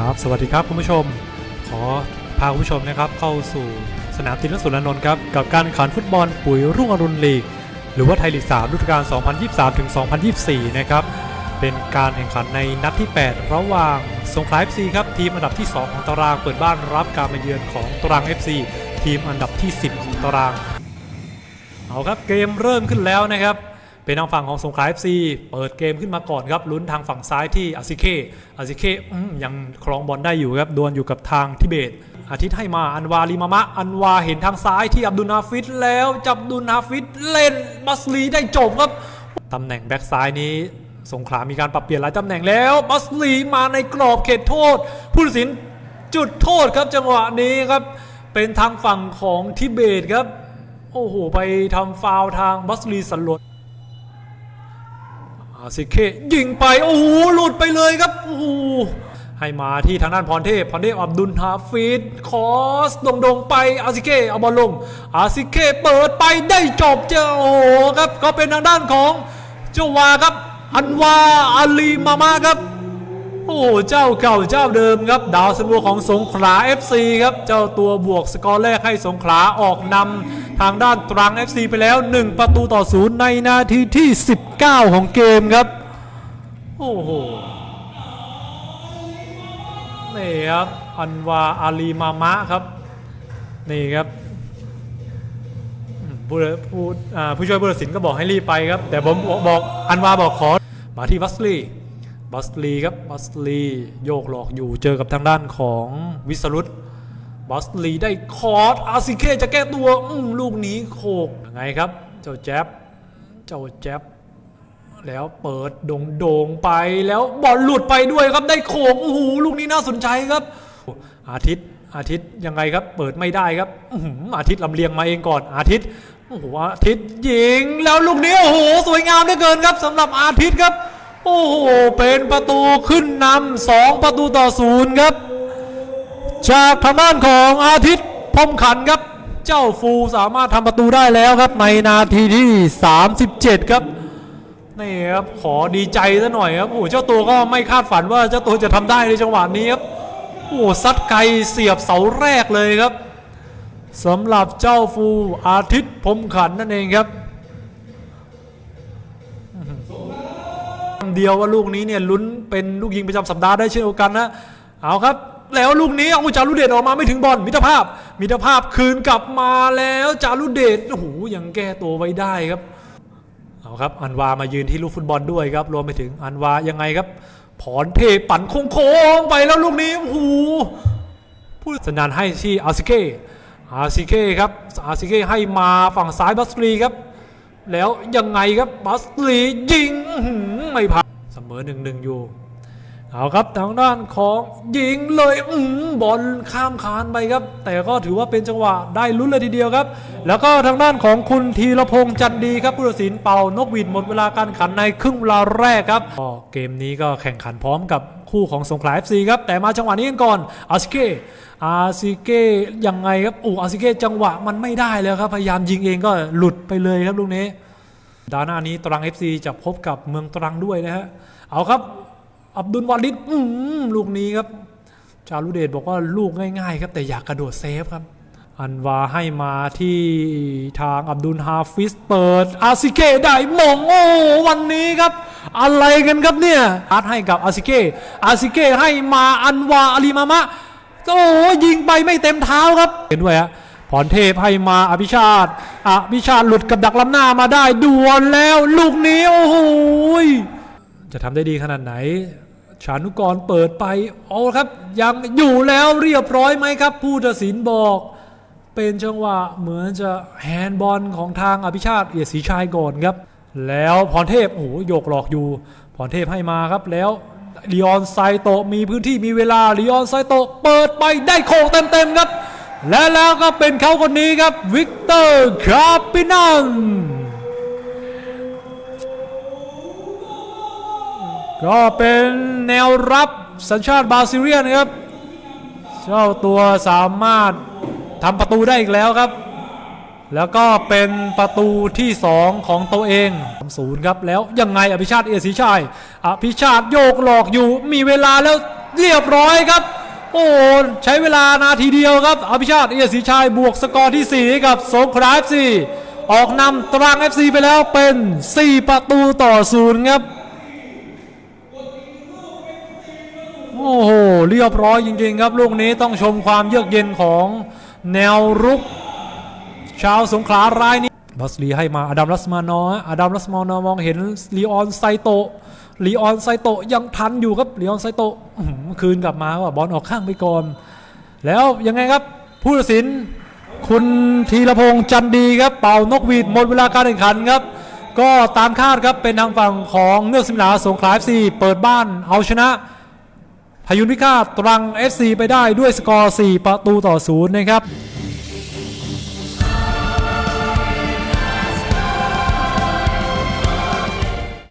ครับสวัสดีครับคุณผู้ชม ขอพาคุณผู้ชมนะครับเข้าสู่สนามตินสุรนนท์ครับกับการแข่งขันฟุตบอลปุ๋ยรุ่งอรุณลีก หรือว่าไทยลีก3ฤดูกาล 2023ถึง2024 นะครับเป็นการแข่งขันในนัดที่ 8 ระหว่างสงขลา FC ครับทีมอันดับที่ 2 ของตารางเปิดบ้านรับการมาเยือนของตรัง FC ทีมอันดับที่ 10 ของตาราง เอาครับเกมเริ่มขึ้นแล้วนะครับ เป็นทางฝั่งของสงขลา FC เปิดเกมขึ้นมาก่อนครับลุ้นทางฝั่งซ้ายที่อาซิเคอาซิเคยังครองบอลได้อยู่ครับดวลอยู่กับทางทิเบต อาทิตย์ให้มาอันวาลิมามะ อันวาเห็นทางซ้ายที่อับดุลนาฟิดแล้วจับดุลนาฟิดเล่นบัสลีได้จบครับตำแหน่งแบ็กซ้ายนี้สงขลามีการปรับเปลี่ยนหลายตำแหน่งแล้ว บัสลีมาในกรอบเขตโทษ ผู้ตัดสินจุดโทษครับจังหวะนี้ครับ เป็นทางฝั่งของทิเบตครับ โอ้โห ไปทำฟาวทางบัสลีสลด อาซิเคยิงไปโอ้โหหลุดไปเลยครับโอ้โหให้มาที่ทางด้านพรเทพพรเทพอับดุลฮาฟิดคอสโด่งๆไปอาซิเคเอาบอลลงอาซิเคเปิดไปได้จบเจ้าโอ้โหครับก็เป็นทางด้านของเจ้าวาครับ อันวาอาลีมามาครับ โอ้เจ้าเก่าเจ้าเดิมครับ ดาวซันโวของสงขลา FC ครับ เจ้าตัวบวกสกอร์แรกให้สงขลาออกนำ ทางด้านตรัง FC ไปแล้ว 1 ประตูต่อศูนย์ในนาทีที่ 19 ของเกมครับ โอ้โหนี่ครับ อันวาอาลีมามะครับ นี่ครับผู้ผู้ผู้ช่วยผู้ตัดสินก็บอกให้รีบไปครับ แต่ผมบอกอันวาบอกขอ มาที่บัสลีบัสลีครับบัสลีโยกหลอกอยู่เจอกับทางด้านของวิสรุต บัสลีได้คอร์สอาซิเคจะแก้ตัวอืมลูกนี้โขกยังไงครับ เจ้าแจ๊บเจ้าแจ๊บแล้วเปิดโด่งโด่งไปแล้วบอลหลุดไปด้วยครับได้โขงโอ้โหลูกนี้น่าสนใจครับ อาทิตย์อาทิตย์ยังไงครับ เปิดไม่ได้ครับอื้อหืออาทิตย์ลำเลียงมาเองก่อน อาทิตย์โอ้โหอาทิตย์ยิงแล้วลูกนี้โอ้โหสวยงามเหลือเกินครับสำหรับอาทิตย์ครับ โอ้โหเป็นประตูขึ้นนำสองประตูต่อศูนย์ครับ จากทางด้านของอาทิตย์พรมขันครับ เจ้าฟูสามารถทำประตูได้แล้วครับ ในนาทีที่ 37 ครับนี่ครับขอดีใจซะหน่อยครับโอ้เจ้าตัวก็ไม่คาดฝันว่าเจ้าตัวจะทำได้ในจังหวะนี้ครับโอ้ซัดไกลเสียบเสาแรกเลยครับสำหรับเจ้าฟูอาทิตย์พรมขันนั่นเองครับเดียวว่าลูกนี้เนี่ยลุ้นเป็นลูกยิงประจำสัปดาห์ได้เช่นเดียวกันนะเอาครับ แล้วลูกนี้เอาจารุเดชออกมาไม่ถึงบอลมิตรภาพ มิตรภาพคืนกลับมาแล้วจารุเดชโอ้โหยังแก้ตัวไว้ได้ครับเอาครับอันวามายืนที่ลูกฟุตบอลด้วยครับรวมไปถึงอันวายังไงครับผอนเทปั่นโค้งไปแล้วลูกนี้โอ้โหผู้สัญญาณให้ที่อาซิเก้อาซิเก้ครับอาซิเก้ให้มาฝั่งซ้ายบัสลีครับ แล้วยังไงครับบัสลียิงไม่ผ่านเสมอหนึ่งหนึ่งอยู่ เอาครับทางด้านของยิงเลยอืบอลข้ามคานไปครับ แต่ก็ถือว่าเป็นจังหวะได้ลุ้นเลยทีเดียวครับ แล้วก็ทางด้านของคุณธีรพงษ์จันดีครับผู้ตัดสินเป่านกหวีดหมดเวลาการขันในครึ่งเวลาแรกครับเกมนี้ก็แข่งขันพร้อมกับคู่ของสงขลา FC ครับ แต่มาจังหวะนี้กันก่อนอาซิเกอาซิเกยังไงครับอู้อาซิเกจังหวะมันไม่ได้แล้วครับพยายามยิงเองก็หลุดไปเลยครับลูกนี้ดาหน้านี้ตรัง FC จะพบกับเมืองตรังด้วยนะฮะเอาครับ อับดุลวาลิดลูกนี้ครับ จารุเดชบอกว่าลูกง่ายๆ ครับ แต่อยากกระโดดเซฟครับ อันวาให้มาที่ทางอับดุลฮาฟิสเปิด อาซิเกได้มงโอ้วันนี้ครับ อะไรกันครับเนี่ยอาร์ตให้กับอาซิเกอาซิเกให้มาอันวาอาลีมามะโอ้ยิงไปไม่เต็มเท้าครับ เห็นด้วยฮะพรเทพให้มาอภิชาติอภิชาติหลุดกับดักล้ำหน้ามาได้ด่วนแล้ว ลูกนี้โอ้โหย จะทำได้ดีขนาดไหน ชานุกรเปิดไปเอาครับ ยังอยู่แล้วเรียบร้อยไหมครับ ผู้ตัดสินบอกเป็นจังหวะเหมือนจะแฮนด์บอลของทางอภิชาติเอียดศรีชายก่อนครับ แล้วพรเทพโอ้โหโยกหลอกอยู่ พรเทพให้มาครับแล้วลีออนไซโตมีพื้นที่มีเวลาลีออนไซโตเปิดไปได้โคงเต็มๆครับ และแล้วก็เป็นเขาคนนี้ครับ วิกเตอร์คาปินัน ก็เป็นแนวรับสัญชาติบราซิเลียนครับ เจ้าตัวสามารถทำประตูได้อีกแล้วครับ แล้วก็เป็นประตูที่ 2 ของตัวเองศูนย์ครับ แล้วยังไงอภิชาติเอศรีชัยอภิชาติโยกหลอกอยู่มีเวลาแล้วเรียบร้อยครับ โอ้ใช้เวลานาทีเดียวครับ อภิชาติเอียศรีชัยบวกสกอร์ที่ 4 กับสงขลา FC ออกนำตรัง FC ไปแล้วเป็น 4 ประตูต่อศูนย์ครับ โอ้โหเรียบร้อยจริงๆครับลูกนี้ต้องชมความเยือกเย็นของแนวรุก ชาวสงขลารายนี้บัสลีให้มาอดัมรัสมานออดัมรัสมานอมองเห็นลีออนไซโตลีออนไซโตยังทันอยู่ครับลีออนไซโต้คืนกลับมาว่าบอลออกข้างไปก่อน แล้วยังไงครับผู้ตัดสินคุณธีรพงษ์จันดีครับเป่านกหวีดหมดเวลาการแข่งขันครับก็ตามคาดครับเป็นทางฝั่งของเนือกสิมหลาสงขลา FC เปิดบ้านเอาชนะ พายุนพิฆาตตรัง FC ไปได้ด้วยสกอร์ 4 ประตูต่อศูนย์นะครับ